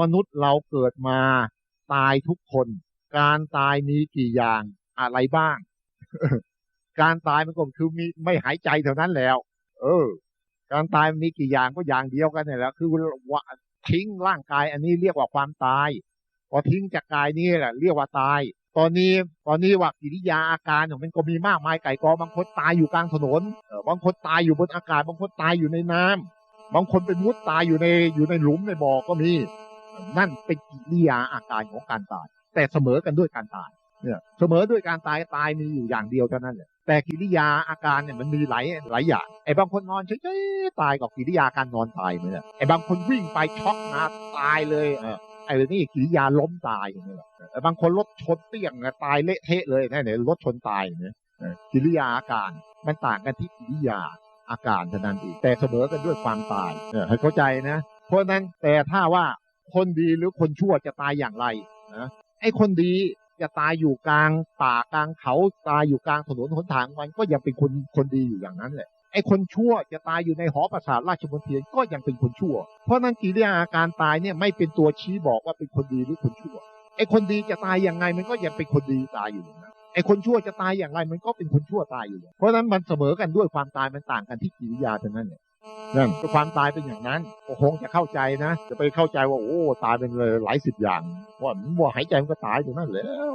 มนุษย์เราเกิดมาตายทุกคน การตายมีกี่อย่างอะไรบ้าง การตายมันก็คือมีไม่หายใจเท่านั้นแล้ว เออ การตายมีกี่อย่างก็อย่างเดียวกันนี่แหละคือวทิ้งร่างกายอันนี้เรียกว่าความตายพอทิ้งจากกายนี้แหละเรียกว่าตาย ตอนนี้ตอนนี้ว่ากิริยาอาการของมันก็มีมากมายไก่กอบางคนตายอยู่กลางถนนบางคนตายอยู่บนอากาศ บางคนตายอยู่ในน้ำบางคนเป็นมุดตายอยู่ในอยู่ในหลุมในบ่อก็มี นั่นเป็นกิริยาอาการของการตาย แต่เสมอกันด้วยการตายเนี่ยเสมอด้วยการตายตายมีอยู่อย่างเดียวเท่านั้นแหละแต่กิริยาอาการเนี่ยมันมีหลายหลายอย่างไอ้บางคนนอนเฉยๆตายกับกิริยาการนอนตายเหมือนไอ้บางคนวิ่งไปช็อกนะตายเลยเออไอ้นี่กิริยาล้มตายอย่างนี้แหละไอ้บางคนรถชนเปี้ยงตายเละเทะเลยนะเนี่ยรถชนตายอย่างนี้เออกิริยาอาการมันต่างกันที่กิริยาอาการเท่านั้นเองแต่เสมอกันด้วยความตายเออให้เข้าใจนะ เพราะฉะนั้นแต่ถ้าว่า คนดีหรือคนชั่วจะตายอย่างไรนะไอ้คนดีจะตายอยู่กลางป่ากลางเขาตายอยู่กลางถนนหนทางมันก็ยังเป็นคนคนดีอยู่อย่างนั้นแหละไอ้คนชั่วจะตายอยู่ในหอประสาทราชมนเทียนก็ยังเป็นคนชั่ว เพราะนั้นกิริยาอาการตายเนี่ยไม่เป็นตัวชี้บอกว่าเป็นคนดีหรือคนชั่ว ไอ้คนดีจะตายอย่างไงมันก็ยังเป็นคนดีตายอยู่อย่างนั้นไอ้คนชั่วจะตายอย่างไรมันก็เป็นคนชั่วตายอยู่ เพราะฉะนั้นมันเสมอกันด้วยความตายมันต่างกันที่กิริยาเท่านั้นเนี่ย นั่นความตายเป็นอย่างนั้นโอ้คงจะเข้าใจนะจะไปเข้าใจว่าโอ้ตายเป็นเลยหลายสิบอย่างว่าหายใจมันก็ตายอยู่นั่นแล้ว